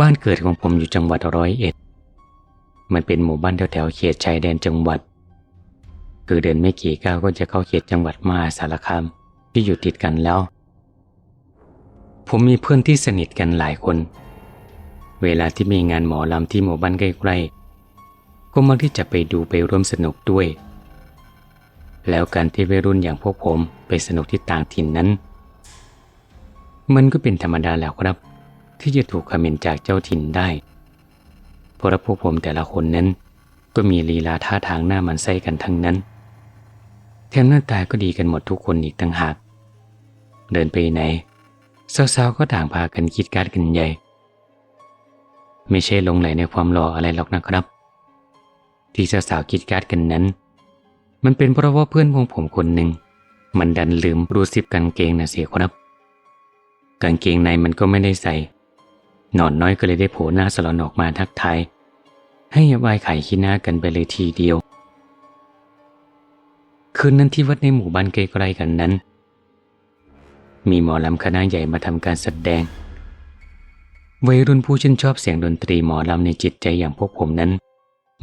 บ้านเกิดของผมอยู่จังหวัดร้อยเอ็ด มันเป็นหมู่บ้านแถวๆเขตชายแดนจังหวัด คือเดินไม่กี่ก้าวก็จะเข้าเขตจังหวัดมหาสารคามที่อยู่ติดกันแล้ว ผมมีเพื่อนที่สนิทกันหลายคน เวลาที่มีงานหมอลำที่หมู่บ้านใกล้ๆก็มักที่จะไปดูไปร่วมสนุกด้วย แล้วการที่วัยรุ่นอย่างพวกผมไปสนุกที่ต่างถิ่นนั้น มันก็เป็นธรรมดาแล้วครับ ที่จะถูกคอมเมนต์จากเจ้าถิ่นได้เพราะพวกผมแต่ละคนนั้น ก็มีลีลาท่าทางหน้ามันไส้กันทั้งนั้น แถมหน้าตาก็ดีกันหมดทุกคนอีกต่างหาก เดินไปไหนสาวๆก็ต่างพากันคิดการ์ดกันใหญ่ ไม่ใช่หลงไหลในความหล่ออะไรหรอกนะครับ ที่สาวๆคิดการ์ดกันนั้น มันเป็นเพราะว่าเพื่อนของผมคนหนึ่งมันดันลืมรูซิปกางเกงนะเสียครับ กางเกงในมันก็ไม่ได้ใส่ นอนน้อยก็เลยได้โผล่หน้าสลอนออกมาทักทายให้วายไข่ขี้หน้ากันไปเลยทีเดียว คืนนั้นที่วัดในหมู่บ้านใกล้ๆกันนั้น มีหมอลำคณะใหญ่มาทำการแสดง วัยรุ่นผู้ชื่นชอบเสียงดนตรีหมอลำในจิตใจอย่างพวกผมนั้น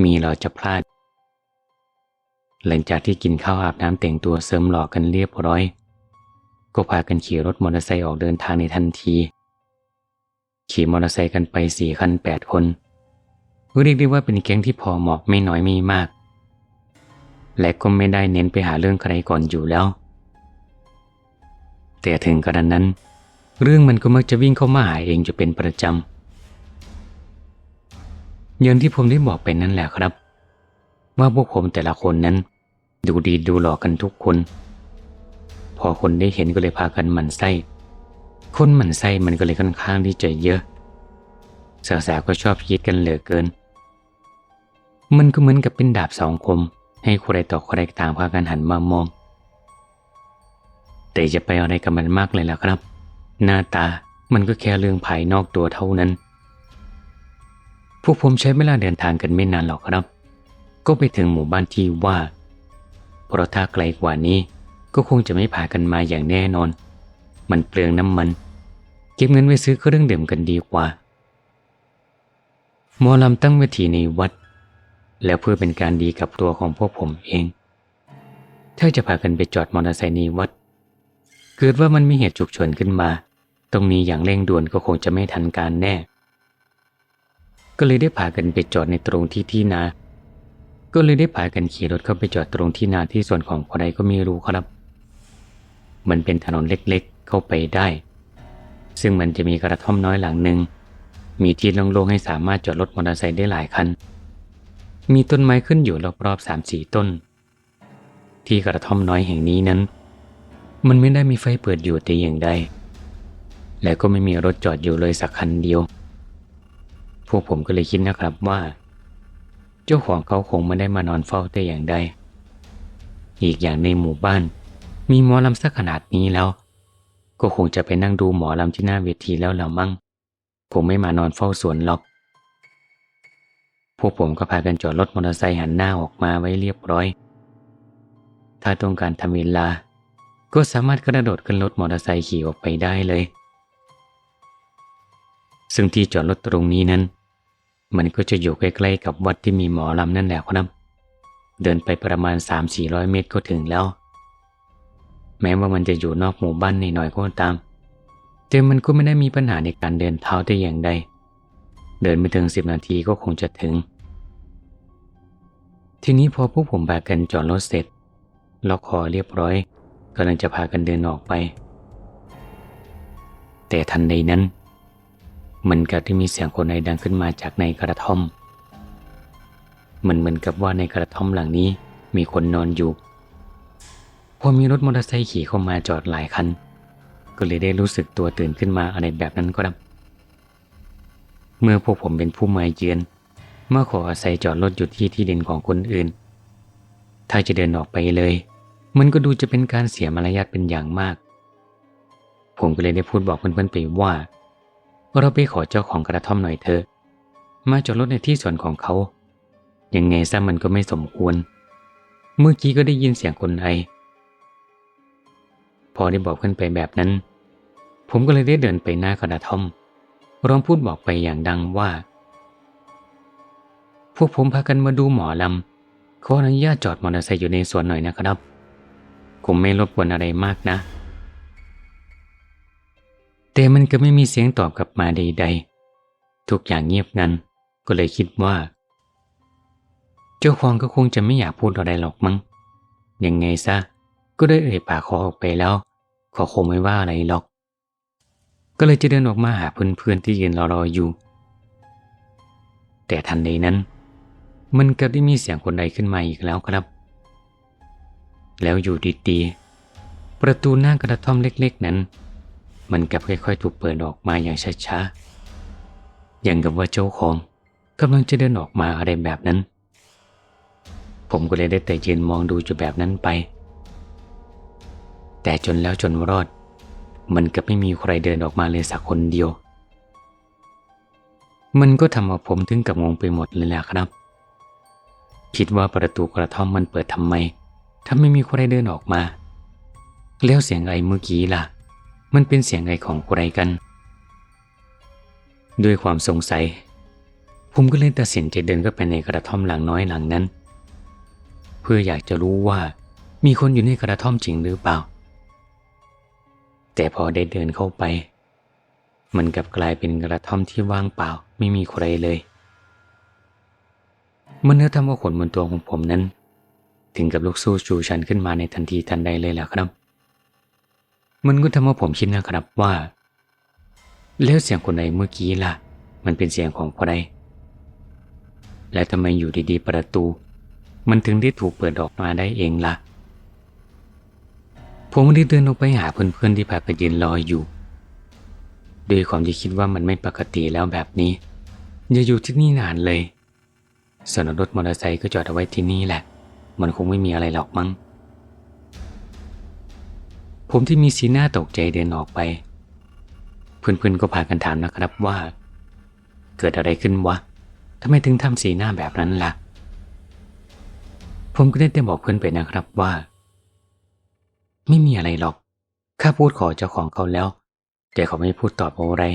มีเราจะพลาด หลังจากที่กินข้าวอาบน้ำแต่งตัวเสริมหล่อกันเรียบร้อย ก็พากันขี่รถมอเตอร์ไซค์ออกเดินทางในทันที ขี่มอเตอร์ไซค์กันไปสี่คันแปดคนเรียกได้ว่าเป็นแก๊งที่พอเหมาะไม่น้อยม่มาก และก็ไม่ได้เน้นไปหาเรื่องใครก่อนอยู่แล้ว แต่ถึงกระนั้น เรื่องมันก็มักจะวิ่งเข้ามาหาเองจะเป็นประจำอย่างที่ผมได้บอกไปนั่นแหละครับ ว่าพวกผมแต่ละคนนั้น ดูดีดูหล่อกันทุกคน พอคนได้เห็นก็เลยพากันหมั่นไส้ คนหมั่นไส้มันก็เลยค่อนข้างที่จะเยอะสาวๆก็ชอบคิดกันเหลือเกิน มันก็เหมือนกับเป็นดาบสองคม ให้ใครต่อใครต่างพากันหันมามอง แต่จะไปอะไรกับมันมากเลยล่ะครับ หน้าตามันก็แค่เรื่องภายนอกตัวเท่านั้น พวกผมใช้เวลาเดินทางกันไม่นานหรอกครับ ก็ไปถึงหมู่บ้านที่ว่า เพราะถ้าไกลกว่านี้ก็คงจะไม่พากันมาอย่างแน่นอน มันเปลืองน้ำมัน เก็บเงินไว้ซื้อเครื่องดื่มกันดีกว่าหมอลำตั้งเวทีในวัด แล้วเพื่อเป็นการดีกับตัวของพวกผมเองถ้าจะพากันไปจอดมอเตอร์ไซค์ในวัด เกิดว่ามันมีเหตุฉุกเฉินขึ้นมา ตรงนี้อย่างเร่งด่วนก็คงจะไม่ทันการแน่ ก็เลยได้พากันไปจอดในตรงที่ที่นา ก็เลยได้พากันขี่รถเข้าไปจอดตรงที่นาที่ส่วนของใครก็ไม่รู้ครับ มันเป็นถนนเล็ก เข้าไปได้ ซึ่งมันจะมีกระท่อมน้อยหลังหนึ่ง มีที่โล่งๆให้สามารถจอดรถมอเตอร์ไซค์ได้หลายคัน มีต้นไม้ขึ้นอยู่รอบๆสามสี่ต้น ที่กระท่อมน้อยแห่งนี้นั้น มันไม่ได้มีไฟเปิดอยู่แต่อย่างใด และก็ไม่มีรถจอดอยู่เลยสักคันเดียว พวกผมก็เลยคิดนะครับว่า เจ้าของเขาคงไม่ได้มานอนเฝ้าแต่อย่างใดอีกอย่างในหมู่บ้านมีหมอลำสักขนาดนี้แล้ว ก็คงจะไปนั่งดูหมอลำที่หน้าเวทีแล้วละมั่งคงไม่มานอนเฝ้าสวนหรอก พวกผมก็พากันจอดรถมอเตอร์ไซค์หันหน้าออกมาไว้เรียบร้อย ถ้าต้องการทำเวลา ก็สามารถกระโดดขึ้นรถมอเตอร์ไซค์ขี่ออกไปได้เลย ซึ่งที่จอดรถตรงนี้นั้น มันก็จะอยู่ใกล้ๆกับวัดที่มีหมอลำนั่นแหละครับ เดินไปประมาณ3-400 เมตรก็ถึงแล้ว แม้ว่ามันจะอยู่นอกหมู่บ้านนหน่อยก็ตาม แต่มันก็ไม่ได้มีปัญหาในการเดินเท้าแต่อย่างใด เดินไม่ถึง10นาทีก็คงจะถึง ทีนี้พอพวกผมพากันจอดรถเสร็จ ล็อกคอเรียบร้อยกำลังจะพากันเดินออกไป แต่ทันใดนั้นมันกับที่มีเสียงคนใดดังขึ้นมาจากในกระท่อมมันเหมือนกับว่าในกระท่อมหลังนี้มีคนนอนอยู่ พอมีรถมอเตอร์ไซค์ขี่เข้ามาจอดหลายคัน ก็เลยได้รู้สึกตัวตื่นขึ้นมาอะไรแบบนั้นก็รับ เมื่อพวกผมเป็นผู้มาเยือนเมื่อขออาศัยจอดรถอยู่ที่ที่ดินของคนอื่น ถ้าจะเดินออกไปเลย มันก็ดูจะเป็นการเสียมารยาทเป็นอย่างมาก ผมก็เลยได้พูดบอกเพื่อนๆไปว่า เราไปขอเจ้าของกระท่อมหน่อยเถอะ มาจอดรถในที่ส่วนของเขา ยังไงซะมันก็ไม่สมควร เมื่อกี้ก็ได้ยินเสียงคนไอ พอได้บอกเพื่อนไปแบบนั้น ผมก็เลยได้เดินไปหน้ากระท่อมร้องพูดบอกไปอย่างดังว่า พวกผมพากันมาดูหมอลำขออนุญาตจอดมอเตอร์ไซค์อยู่ในสวนหน่อยนะครับ ผมไม่รบกวนอะไรมากนะ แต่มันก็ไม่มีเสียงตอบกลับมาใดๆ ทุกอย่างเงียบงัน ก็เลยคิดว่า เจ้าของก็คงจะไม่อยากพูดอะไรหรอกมั้งยังไงซะ ก็ได้เอ่ยปากขอออกไปแล้วขอคงไม่ว่าอะไรหรอก ก็เลยจะเดินออกมาหาเพื่อนๆที่ยืนรอๆอยู่ แต่ทันใดนั้น มันก็ได้มีเสียงคนใดขึ้นมาอีกแล้วครับ แล้วอยู่ดีๆประตูหน้ากระท่อมเล็ก ๆ นั้น มันกลับค่อยๆ ถูกเปิดออกมาอย่างช้าๆอย่างกับว่าเจ้าของกำลังจะเดินออกมาอะไรแบบนั้น ผมก็เลยได้แต่ยืนมองดูอยู่แบบนั้นไป แต่จนแล้วจนรอด มันก็ไม่มีใครเดินออกมาเลยสักคนเดียว มันก็ทำเอาผมถึงกับงงไปหมดเลยแหละครับ คิดว่าประตูกระท่อมมันเปิดทำไม ถ้าไม่มีใครเดินออกมา แล้วเสียงไอเมื่อกี้ล่ะ มันเป็นเสียงไอของใครกัน ด้วยความสงสัย ผมก็เลยตัดสินใจเดินเข้าไปในกระท่อมหลังน้อยหลังนั้น เพื่ออยากจะรู้ว่ามีคนอยู่ในกระท่อมจริงหรือเปล่า แต่พอได้เดินเข้าไป มันกลับกลายเป็นกระท่อมที่ว่างเปล่าไม่มีใครเลยมันเนื้อทำเอาขนบนตัวของผมนั้น ถึงกับลุกสู้ชูชันขึ้นมาในทันทีทันใดเลยแหละครับ มันก็ทำให้ผมคิดนะครับว่า แล้วเสียงคนใดเมื่อกี้ล่ะ มันเป็นเสียงของใครและทำไมอยู่ดีๆประตู มันถึงได้ถูกเปิดออกมาได้เองล่ะ ผมได้เดินออกไปหาเพื่อนๆที่พากันยืนรออยู่ด้วยความที่คิดว่ามันไม่ปกติแล้วแบบนี้อย่าอยู่ที่นี่นานเลยส่วนรถมอเตอร์ไซค์ก็จอดเอาไว้ที่นี่แหละ มันคงไม่มีอะไรหรอกมั้ง ผมที่มีสีหน้าตกใจเดินออกไป เพื่อนๆก็พากันถามนะครับว่า เกิดอะไรขึ้นวะทำไมถึงทำสีหน้าแบบนั้นล่ะ ผมก็ได้แต่บอกเพื่อนไปนะครับว่า ไม่มีอะไรหรอก ข้าพูดขอเจ้าของเขาแล้ว แต่เขาไม่พูดตอบอะไร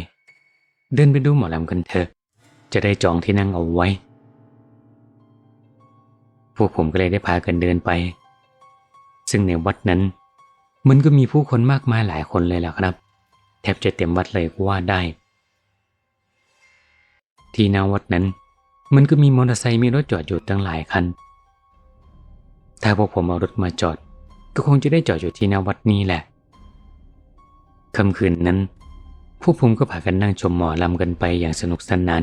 เดินไปดูหมอลำกันเถอะ จะได้จองที่นั่งเอาไว้ พวกผมก็เลยได้พากันเดินไป ซึ่งในวัดนั้น มันก็มีผู้คนมากมายหลายคนเลยแหละครับ แทบจะเต็มวัดเลยก็ว่าได้ ที่หน้าวัดนั้น มันก็มีมอเตอร์ไซค์มีรถจอดอยู่ตั้งหลายคัน ถ้าพวกผมเอารถมาจอด ก็คงจะได้จอดอยู่ที่น้าวัดนี้แหละค่ำคืนนั้น พวกผมก็พากันนั่งชมหมอลำกันไปอย่างสนุกสนาน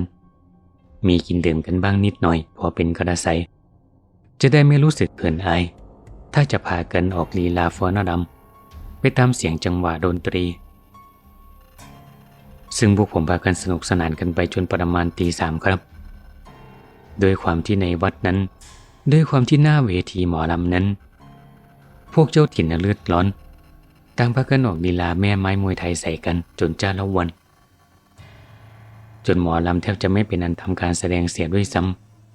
มีกินดื่มกันบ้างนิดหน่อย พอเป็นกระไซจะได้ไม่รู้สึกเขินอาย ถ้าจะพากันออกลีลาฟ้อนรำไปตามเสียงจังหวะดนตรี ซึ่งพวกผมพากันสนุกสนานกันไปจนประมาณตีสามครับ โดยความที่ในวัดนั้น ด้วยความที่หน้าเวทีหมอลำนั้น พวกเจ้าถิ่นน่ะเลือดร้อนต่างพากันออกลีลาแม่ไม้มวยไทยใส่กันจนจ้าละวัน จนหมอลำแทบจะไม่เป็นอันทำการแสดงเสียด้วยซ้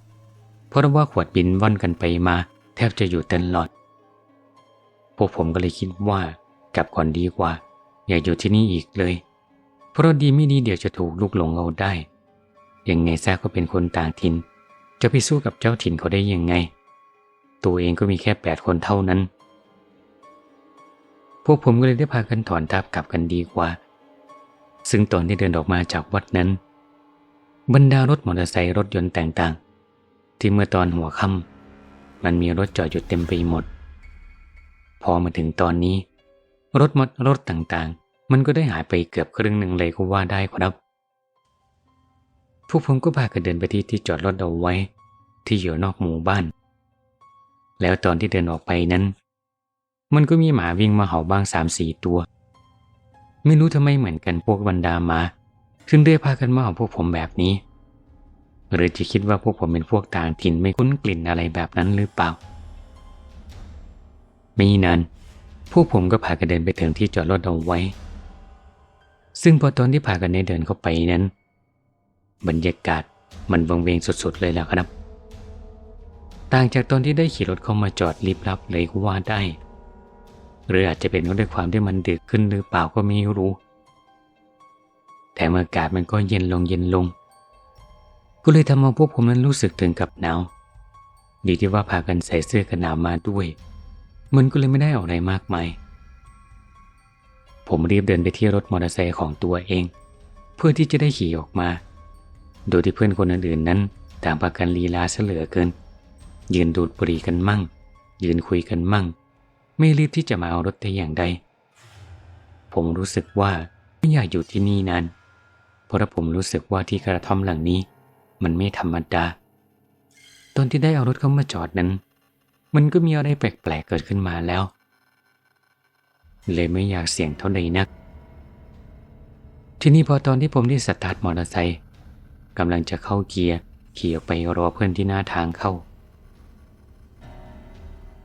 ำเพราะว่าขวดบินว่อนกันไปมา แทบจะอยู่ตลอด พวกผมก็เลยคิดว่ากลับก่อนดีกว่า อย่าอยู่ที่นี่อีกเลย เพราะดีไม่ดีเดี๋ยวจะถูกลูกหลงเอาได้ ยังไงซะก็เป็นคนต่างถิ่นจะไปสู้กับเจ้าถิ่นเขาได้ยังไง ตัวเองก็มีแค่แปดคนเท่านั้น วกผมก็เลยได้พากันถอนทับกลับกันดีกว่า ซึ่งตอนที่เดินออกมาจากวัดนั้น บรรดารถมอเตอร์ไซค์รถยนต์ต่างๆ ที่เมื่อตอนหัวค่ำมันมีรถจอดอยู่เต็มไปหมด พอมาถึงตอนนี้ รถมดรถต่างๆ มันก็ได้หายไปเกือบครึ่งหนึ่งเลยก็ว่าได้ครับ พวกผมก็พากันเดินไปที่ที่จอดรถเอาไว้ ที่อยู่นอกหมู่บ้าน แล้วตอนที่เดินออกไปนั้น มันก็มีหมาวิ่งมาเห่าบ้างสามสี่ตัว ไม่รู้ทำไมเหมือนกันพวกบรรดาหมาถึงได้พากันมาเห่าพวกผมแบบนี้ หรือจะคิดว่าพวกผมเป็นพวกต่างถิ่นไม่คุ้นกลิ่นอะไรแบบนั้นหรือเปล่าไม่นานพวกผมก็พากันเดินไปถึงที่จอดรถเอาไว้ ซึ่งพอตอนที่พากันได้เดินเข้าไปนั้น บรรยากาศมันวังเวงสุดๆเลยแหละครับ ต่างจากตอนที่ได้ขี่รถเข้ามาจอดลิบลับเลยก็ว่าได้ หรืออาจจะเป็นด้วยความที่มันดึกขึ้นหรือเปล่าก็ไม่รู้ แต่เมื่อากาศมันก็เย็นลงเย็นลง ก็เลยทำเอาพวกผมนั้นรู้สึกถึงกับหนาว ดีที่ว่าพากันใส่เสื้อกันหนาวมาด้วย มันก็เลยไม่ได้ออกอะไรมากมาย ผมรีบเดินไปที่รถมอเตอร์ไซค์ของตัวเอง เพื่อที่จะได้ขี่ออกมา โดยที่เพื่อนคนอื่นๆนั้นต่างพากันลีลาเสลือเกิน ยืนดูดบุหรี่กันมั่ง ยืนคุยกันมั่ง ไม่รีบที่จะมาเอารถแต่อย่างใด ผมรู้สึกว่าไม่อยากอยู่ที่นี่นาน เพราะผมรู้สึกว่าที่กระท่อมหลังนี้ มันไม่ธรรมดา ตอนที่ได้เอารถเข้ามาจอดนั้น มันก็มีอะไรแปลกๆเกิดขึ้นมาแล้ว เลยไม่อยากเสี่ยงเท่าใดนัก ที่นี้พอตอนที่ผมได้สตาร์ทมอเตอร์ไซค์กำลังจะเข้าเกียร์ขี่ออกไปรอเพื่อนที่หน้าทางเข้า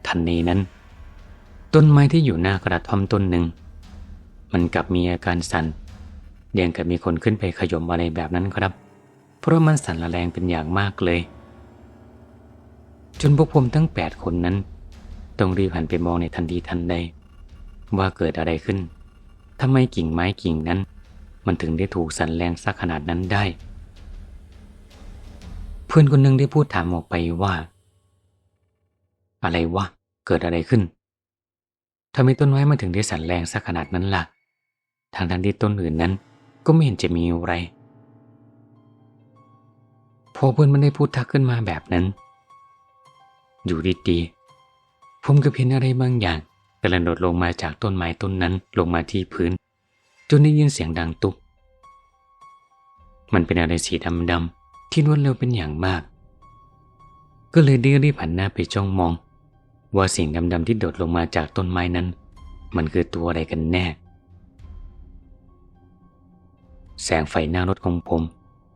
ทันนี้นั้น ต้นไม้ที่อยู่หน้ากระท่อมต้นหนึ่ง มันกลับมีอาการสั่นเดียงกับมีคนขึ้นไปขยมอะไรแบบนั้นครับ เพราะมันสั่นระแรงเป็นอย่างมากเลย จนพวกผมทั้งแปดคนนั้นต้องรีบหันไปมองในทันทีทันใด ว่าเกิดอะไรขึ้นทำไมกิ่งไม้กิ่งนั้น มันถึงได้ถูกสั่นแรงสักขนาดนั้นได้ เพื่อนคนหนึ่งได้พูดถามออกไปว่า อะไรวะเกิดอะไรขึ้น ทำไมต้นไม้มันถึงได้สั่นแรงสักขนาดนั้นล่ะ ทางทันที่ต้นอื่นนั้น ก็ไม่เห็นจะมีอะไร พอเพื่อนมันได้พูดทักขึ้นมาแบบนั้น อยู่ดีๆผมก็เห็นอะไรบางอย่างกระโดดลงมาจากต้นไม้ต้นนั้นลงมาที่พื้น จนได้ยินเสียงดังตุบมันเป็นอะไรสีดำๆที่รวดเร็วเป็นอย่างมาก ก็เลยได้รีบหันหน้าไปจ้องมอง ว่าสิ่งดำๆที่โดดลงมาจากต้นไม้นั้น มันคือตัวอะไรกันแน่ แสงไฟหน้ารถของผม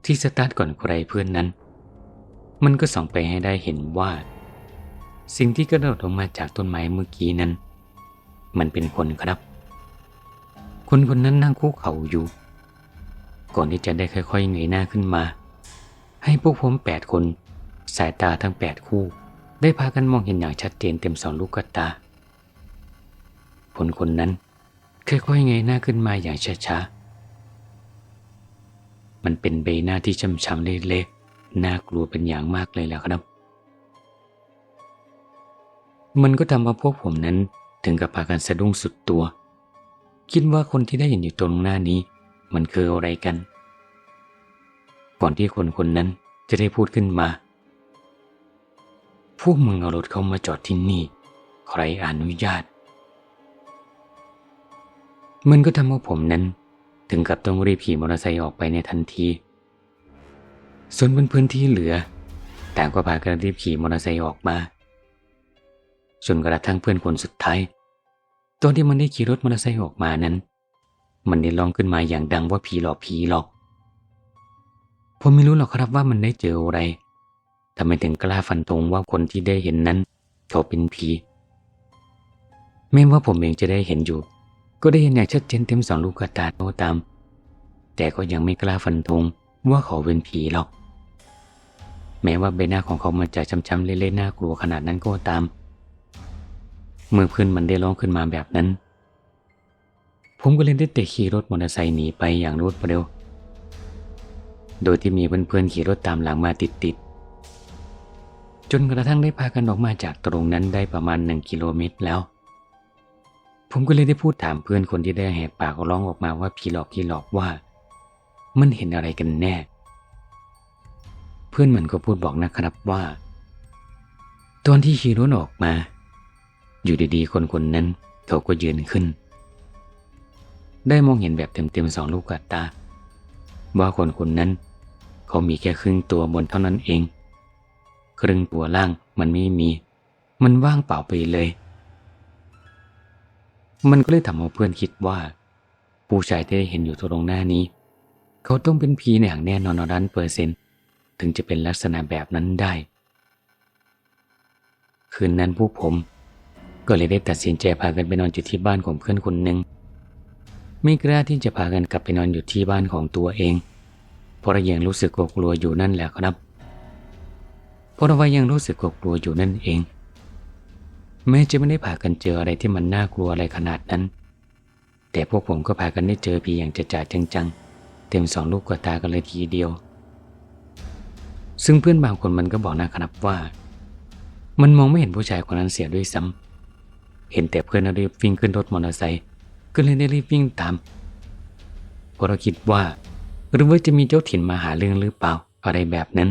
ที่สตาร์ทก่อนใครเพื่อนนั้น มันก็ส่องไปให้ได้เห็นว่า สิ่งที่กระโดดลงมาจากต้นไม้เมื่อกี้นั้น มันเป็นคนครับ คนคนนั้นนั่งคุกเข่าอยู่ ก่อนที่จะได้ค่อยๆเงยหน้าขึ้นมา ให้พวกผมแปดคน สายตาทั้งแปดคู่ ได้พากันมองเห็นอย่างชัดเจนเต็มสองลูกกตาคนคนนั้นค่อยๆเงยหน้าขึ้นมาอย่างช้าๆ มันเป็นใบหน้าที่ช้ำๆเละๆน่ากลัวเป็นอย่างมากเลยแหละครับ มันก็ทำให้พวกผมนั้นถึงกับพากันสะดุ้งสุดตัว คิดว่าคนที่ได้เห็นอยู่ตรงหน้านี้ มันคืออะไรกัน ก่อนที่คนคนนั้นจะได้พูดขึ้นมา พวกมึงเอารถเข้ามาจอดที่นี่ ใครอนุญาต มันก็ทำให้ผมนั้น ถึงกับต้องรีบขี่มอเตอร์ไซค์ออกไปในทันที ส่วนเพื่อนๆที่เหลือ ต่างก็พากันรีบขี่มอเตอร์ไซค์ออกมาจนกระทั่งเพื่อนคนสุดท้าย ตอนที่มันได้ขี่รถมอเตอร์ไซค์ออกมานั้น มันได้ร้องขึ้นมาอย่างดังว่าผีหลอกผีหลอก ผมไม่รู้หรอกครับว่ามันได้เจออะไร ทำไมถึงกล้าฟันธงว่าคนที่ได้เห็นนั้น เขาเป็นผีแม้ว่าผมเองจะได้เห็นอยู่ ก็ได้เห็นอย่างชัดเจนเต็มสองลูกกระตาโตตาม แต่ก็ยังไม่กล้าฟันธงว่าเขาเป็นผีหรอก แม้ว่าใบหน้าของเขามันจะช้ำๆเละๆน่ากลัวขนาดนั้นก็ตาม เมื่อเพื่อนมันได้ร้องขึ้นมาแบบนั้น ผมก็เลยได้เตะขี่รถมอเตอร์ไซค์หนีไปอย่างรวดเร็ว โดยที่มีเพื่อนๆขี่รถตามหลังมาติดๆ จนกระทั่งได้พากันออกมาจากตรงนั้นได้ประมาณหนึ่งกิโลเมตรแล้ว ผมก็เลยได้พูดถามเพื่อนคนที่ได้แหกปากร้องออกมาว่าผีหลอกผีหลอกว่า มันเห็นอะไรกันแน่ เพื่อนมันก็พูดบอกนะครับว่า ตอนที่ขี่รถออกมา อยู่ดีๆ คนคนนั้นเขาก็ยืนขึ้น ได้มองเห็นแบบเต็มๆสองลูกกาตา ว่าคนคนนั้นเขามีแค่ครึ่งตัวบนเท่านั้นเอง ครึ่งตัวล่างมันไม่มี มันว่างเปล่าไปเลย มันก็เลยทำให้เพื่อนคิดว่า ผู้ชายที่ได้เห็นอยู่ตรงหน้านี้ เขาต้องเป็นผีในอย่างแน่นอนร้านเปอร์เซนต์ถึงจะเป็นลักษณะแบบนั้นได้ คืนนั้นพวกผม ก็เลยได้ตัดสินใจพากันไปนอนอยู่ที่บ้านของเพื่อนคนหนึ่งไม่กล้าที่จะพากันกลับไปนอนอยู่ที่บ้านของตัวเอง เพราะเรายังรู้สึกกลัวอยู่นั่นแหละครับ เพราะเรายังรู้สึกกลัวอยู่นั่นเอง แม้จะไม่ได้พากันเจออะไรที่มันน่ากลัวอะไรขนาดนั้น แต่พวกผมก็พากันได้เจอผีอย่างจะจ่าจังเต็มสองลูกกว่าตากันเลยทีเดียว ซึ่งเพื่อนบางคนมันก็บอกนะครับว่า มันมองไม่เห็นผู้ชายคนนั้นเสียด้วยซ้ำเห็นแต่เพื่อนรีบวิ่งขึ้นรถมอเตอร์ไซค์ก็เลยได้รีบวิ่งตามเพราะเราคิดว่า หรือว่าจะมีเจ้าถิ่นมาหาเรื่องหรือเปล่าอะไรแบบนั้น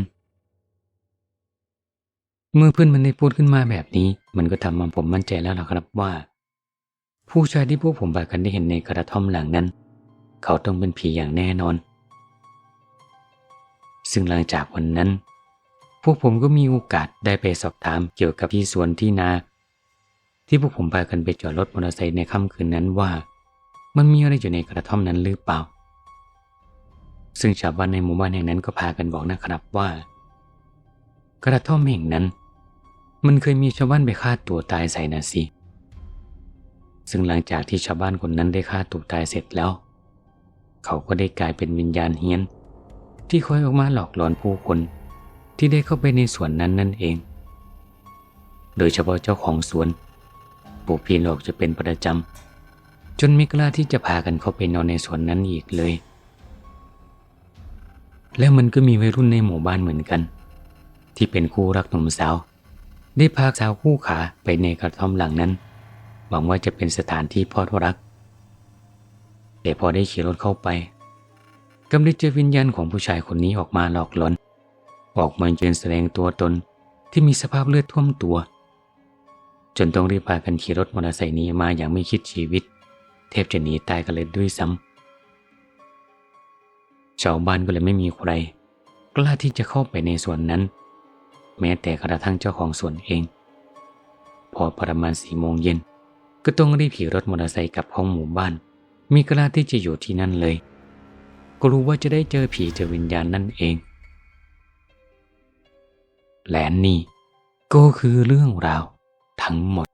เมื่อเพื่อนมันได้พูดขึ้นมาแบบนี้ มันก็ทำมาผมมั่นใจแล้วล่ะครับว่า ผู้ชายที่พวกผมบากันได้เห็นในกระท่อมหลังนั้น เขาต้องเป็นผีอย่างแน่นอน ซึ่งหลังจากวันนั้น พวกผมก็มีโอกาสได้ไปสอบถามเกี่ยวกับที่สวนที่นา ที่พวกผมพากันไปจอดรถมอเตอร์ไซค์ในค่ำคืนนั้นว่า มันมีอะไรอยู่ในกระท่อมนั้นหรือเปล่า ซึ่งชาวบ้านในหมู่บ้านแห่งนั้นก็พากันบอกนะครับว่ากระท่อมแห่งนั้น มันเคยมีชาวบ้านไปฆ่าตัวตายใส่นะสิซึ่งหลังจากที่ชาวบ้านคนนั้นได้ฆ่าตัวตายเสร็จแล้ว เขาก็ได้กลายเป็นวิญญาณเฮี้ยน ที่คอยออกมาหลอกหลอนผู้คนที่ได้เข้าไปในสวนนั้นนั่นเอง โดยเฉพาะเจ้าของสวนปลูกพีหลอกจะเป็นประจำจนไม่กล้าที่จะพากันเข้าไปนอนในสวนนั้นอีกเลย แล้วมันก็มีวัยรุ่นในหมู่บ้านเหมือนกัน ที่เป็นคู่รักหนุ่มสาว ได้พาสาวคู่ขาไปในกระท่อมหลังนั้น หวังว่าจะเป็นสถานที่พอดรัก แต่พอได้ขี่รถเข้าไปกำลังเจอวิญญาณของผู้ชายคนนี้ออกมาหลอกหลอน ออกมายืนแสดงตัวตนที่มีสภาพเลือดท่วมตัว จนต้องรีบพากันขี่รถมอเตอร์ไซค์นี้มาอย่างไม่คิดชีวิต เทบจะหนีตายกันเลยด้วยซ้ำชาวบ้านก็เลยไม่มีใครกล้าที่จะเข้าไปในสวนนั้น แม้แต่กระทั่งเจ้าของสวนเอง พอประมาณสี่โมงเย็น ก็ต้องรีบขี่รถมอเตอร์ไซค์กลับห้องหมู่บ้านมีกล้าที่จะอยู่ที่นั่นเลย ก็รู้ว่าจะได้เจอผีเจอวิญญาณนั่นเอง และนี่ก็คือเรื่องราวทั้งหมด